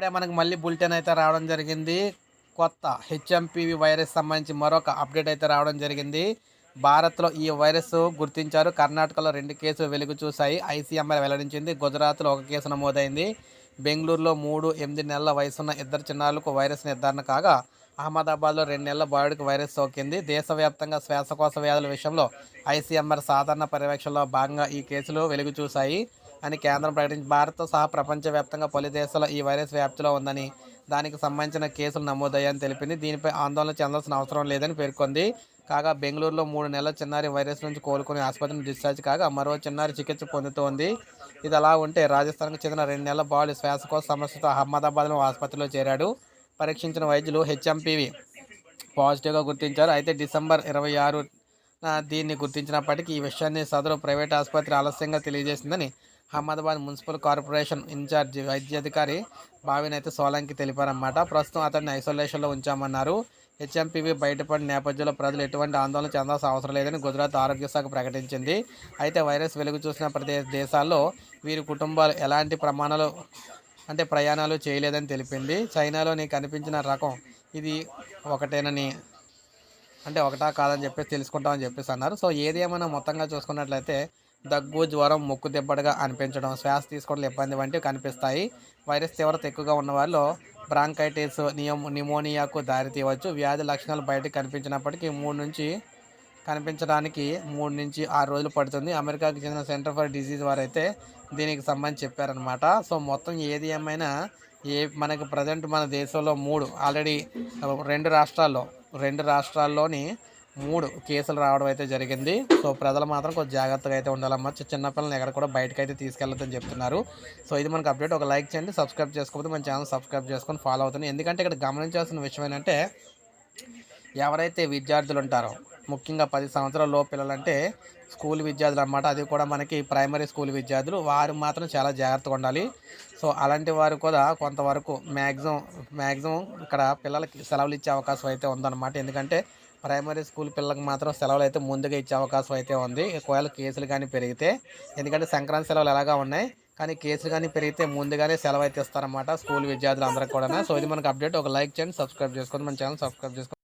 ఇప్పుడే మనకు మళ్ళీ బులెటిన్ అయితే రావడం జరిగింది. కొత్త హెచ్ఎంపివి వైరస్ సంబంధించి మరొక అప్డేట్ అయితే రావడం జరిగింది. భారత్లో ఈ వైరస్ గుర్తించారు. కర్ణాటకలో రెండు కేసులు వెలుగు చూశాయి. ఐసీఎంఆర్ వెల్లడించింది. గుజరాత్లో ఒక కేసు నమోదైంది. బెంగళూరులో మూడు ఎనిమిది నెలల వయసున్న ఇద్దరు చిన్నారులకు వైరస్ నిర్ధారణ కాగా అహ్మదాబాద్లో రెండు నెలల బాలుడికి వైరస్ సోకింది. దేశవ్యాప్తంగా శ్వాసకోశ వ్యాధుల విషయంలో ఐసీఎంఆర్ సాధారణ పర్యవేక్షణలో భాగంగా ఈ కేసులు వెలుగు చూశాయి. అని కేంద్రం ప్రకటించి భారత్తో సహా ప్రపంచవ్యాప్తంగా పలు దేశాల్లో ఈ వైరస్ వ్యాప్తిలో ఉందని దానికి సంబంధించిన కేసులు నమోదయ్యాయని తెలిపింది. దీనిపై ఆందోళన చెందాల్సిన అవసరం లేదని పేర్కొంది. కాగా బెంగళూరులో మూడు నెలల చిన్నారి వైరస్ నుంచి కోలుకుని ఆసుపత్రిని డిశ్చార్జ్ కాగా మరో చిన్నారి చికిత్స పొందుతోంది. ఇది అలా ఉంటే రాజస్థాన్కు చెందిన రెండు నెలల బాలు శ్వాసకోశ సమస్యతో అహ్మదాబాద్లో ఆసుపత్రిలో చేరాడు. పరీక్షించిన వైద్యులు హెచ్ఎంపీవి పాజిటివ్గా గుర్తించారు. అయితే డిసెంబర్ ఇరవై ఆరు దీన్ని గుర్తించినప్పటికీ ఈ విషయాన్ని సదరు ప్రైవేట్ ఆసుపత్రి ఆలస్యంగా తెలియజేసిందని అహ్మదాబాద్ మున్సిపల్ కార్పొరేషన్ ఇన్ఛార్జ్ వైద్యాధికారి భావినైతే సోలంకి తెలిపారన్నమాట. ప్రస్తుతం అతన్ని ఐసోలేషన్లో ఉంచామన్నారు. హెచ్ఎంపీవీ బయటపడిన నేపథ్యంలో ప్రజలు ఎటువంటి ఆందోళన చెందాల్సిన అవసరం లేదని గుజరాత్ ఆరోగ్య శాఖ ప్రకటించింది. అయితే వైరస్ వెలుగు చూసిన ప్రతి దేశాల్లో వీరి కుటుంబాలు ఎలాంటి ప్రమాణాలు అంటే ప్రయాణాలు చేయలేదని తెలిపింది. చైనాలోని కనిపించిన రకం ఇది ఒకటేనని అంటే ఒకటా కాదని చెప్పేసి తెలుసుకుంటామని చెప్పేసి అన్నారు. సో ఏది ఏమైనా మొత్తంగా చూసుకున్నట్లయితే దగ్గు జ్వరం ముక్కు దెబ్బడుగా అనిపించడం శ్వాస తీసుకోవడం ఇబ్బంది వంటివి కనిపిస్తాయి. వైరస్ తీవ్రత ఎక్కువగా ఉన్న వాళ్ళు బ్రాంకైటిస్ నియమ్ నిమోనియాకు దారితీయవచ్చు. వ్యాధి లక్షణాలు బయటకు కనిపించినప్పటికీ మూడు నుంచి కనిపించడానికి మూడు నుంచి ఆరు రోజులు పడుతుంది. అమెరికాకి చెందిన సెంటర్ ఫర్ డిసీజ్ వారు అయితే దీనికి సంబంధించి చెప్పారనమాట సో మొత్తం ఏది ఏమైనా ఏ మనకి ప్రజెంట్ మన దేశంలో మూడు. ఆల్రెడీ రెండు రాష్ట్రాల్లో రెండు రాష్ట్రాల్లోని మూడు కేసులు రావడం అయితే జరిగింది. సో ప్రజలు మాత్రం కొంచెం జాగ్రత్తగా అయితే ఉండాలమ్మా. చి- చిన్నపిల్లల్ని ఎక్కడ కూడా బయటకు అయితే తీసుకెళ్ళొద్దని చెప్తున్నారు. సో ఇది మనకు అప్డేట్. ఒక లైక్ చేయండి సబ్స్క్రైబ్ చేసుకోకపోతే మన ఛానల్ సబ్స్క్రైబ్ చేసుకొని ఫాలో అవుతుంది. ఎందుకంటే ఇక్కడ గమనించాల్సిన విషయం ఏంటంటే ఎవరైతే విద్యార్థులు ఉంటారో ముఖ్యంగా పది సంవత్సరాల లోపు పిల్లలంటే స్కూల్ విద్యార్థులు అనమాట అది కూడా మనకి ప్రైమరీ స్కూల్ విద్యార్థులు. వారు మాత్రం చాలా జాగ్రత్తగా ఉండాలి. సో అలాంటి వారు కూడా కొంతవరకు మ్యాక్సిమం మ్యాక్సిమం ఇక్కడ పిల్లలకి సెలవులు ఇచ్చే అవకాశం అయితే ఉందన్నమాట. ఎందుకంటే ప్రైమరీ స్కూల్ పిల్లలకు మాత్రం సెలవులు అయితే ముందుగా ఇచ్చే అవకాశం అయితే ఉంది. ఒకవేళ కేసులు కానీ పెరిగితే ఎందుకంటే సంక్రాంతి సెలవులు ఎలాగా ఉన్నాయి కానీ కేసులు కానీ పెరిగితే ముందుగానే సెలవు అయితే ఇస్తారన్నమాట స్కూల్ విద్యార్థులు అందరికీ కూడా సో ఇది మనకు అప్డేట్. ఒక లైక్ చేయండి సబ్స్క్రైబ్ చేసుకోండి మన ఛానల్ సబ్స్క్రైబ్ చేసుకోండి.